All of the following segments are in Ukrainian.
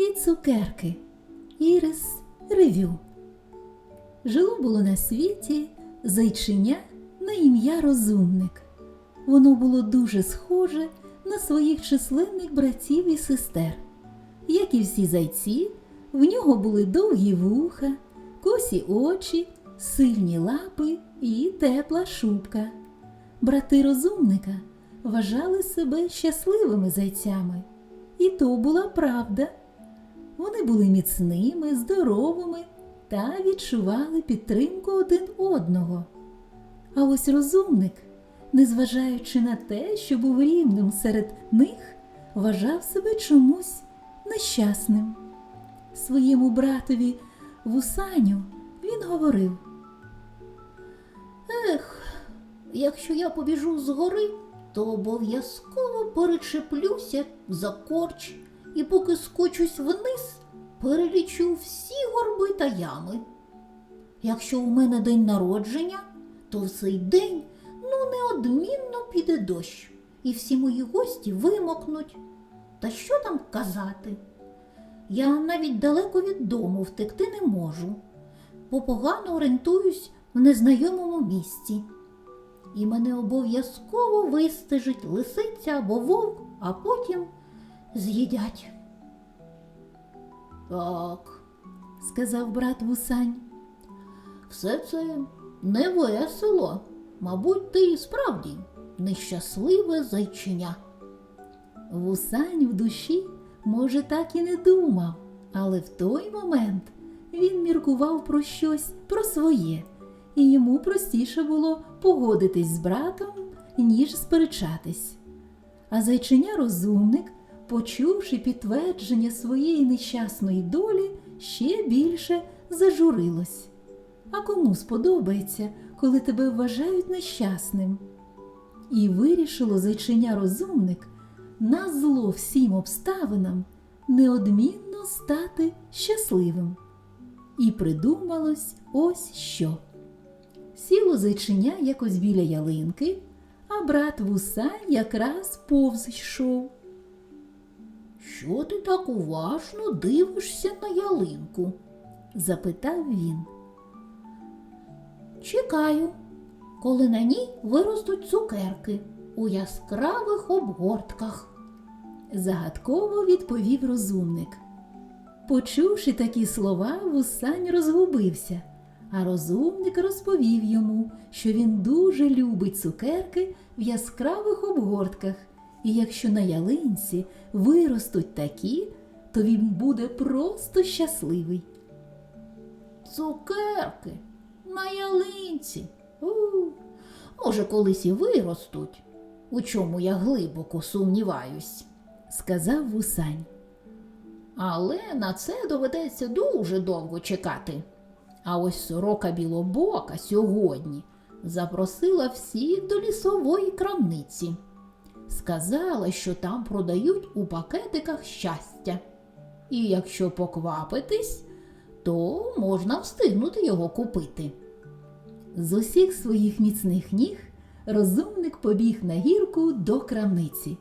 і цукерки. Ірис Ревю. Жило було на світі зайчиня на ім'я Розумник. Воно було дуже схоже на своїх численних братів і сестер. Як і всі зайці, в нього були довгі вуха, косі очі, сильні лапи і тепла шубка. Брати розумника вважали себе щасливими зайцями. І то була правда. Вони були міцними, здоровими та відчували підтримку один одного. А ось розумник, незважаючи на те, що був рівним серед них, вважав себе чомусь нещасним. Своєму братові Вусаню він говорив Ех, якщо я побіжу з гори, то обов'язково перечеплюся за корч і поки скочусь вниз, перелічу всі горби та ями. Якщо у мене день народження, то в цей день ну неодмінно піде дощ, і всі мої гості вимокнуть. Та що там казати? Я навіть далеко від дому втекти не можу, бо погано орієнтуюсь в незнайомому місці. І мене обов'язково вистежить лисиця або вовк, а потім з'їдять. Так, сказав брат Вусань. все це не весело. Мабуть, ти і справді нещасливе зайчиня. Вусань в душі, може, так і не думав, але в той момент він міркував про щось, про своє, і йому простіше було погодитись з братом, ніж сперечатись. А зайчиня розумник, почувши підтвердження своєї нещасної долі, ще більше зажурилось. А кому сподобається, коли тебе вважають нещасним? І вирішило зайчиня розумник на зло всім обставинам неодмінно стати щасливим. І придумалось ось що. Сіло зайчиня якось біля ялинки, а брат вусань якраз повз йшов. Що ти так уважно дивишся на ялинку? Запитав він. Чекаю, коли на ній виростуть цукерки у яскравих обгортках. Загадково відповів розумник. Почувши такі слова, вусань розгубився, а розумник розповів йому, що він дуже любить цукерки в яскравих обгортках, і якщо на ялинці виростуть такі, то він буде просто щасливий. Цукерки на ялинці. У, може, колись і виростуть, у чому я глибоко сумніваюсь. Сказав вусань. Але на це доведеться дуже довго чекати. А ось сорока білобока сьогодні запросила всіх до лісової крамниці. Сказала, що там продають у пакетиках щастя. І якщо поквапитись, то можна встигнути його купити. З усіх своїх міцних ніг розумник побіг на гірку до крамниці.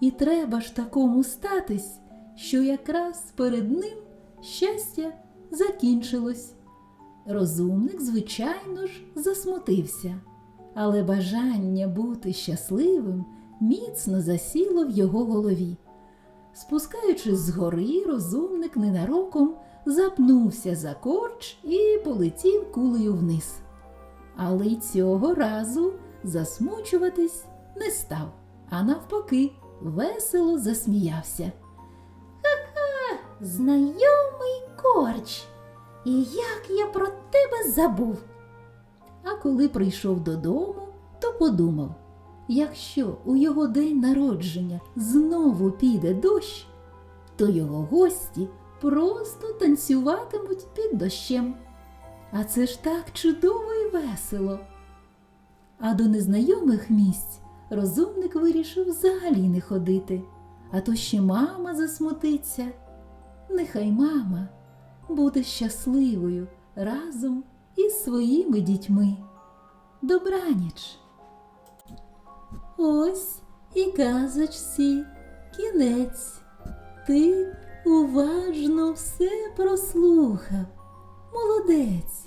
І треба ж такому статись, що якраз перед ним щастя закінчилось. Розумник, звичайно ж, засмутився, але бажання бути щасливим міцно засіло в його голові. Спускаючись з гори, розумник ненароком запнувся за корч і полетів кулею вниз. Але й цього разу засмучуватись не став, а навпаки, весело засміявся. Знайомий корч. І як я про тебе забув. А коли прийшов додому, то подумав, якщо у його день народження знову піде дощ, то його гості просто танцюватимуть під дощем. А це ж так чудово і весело. А до незнайомих місць розумник вирішив взагалі не ходити, а то ще мама засмутиться. Нехай мама буде щасливою разом із своїми дітьми. Добраніч! Ось і казочці кінець. Ти уважно все прослухав. Молодець.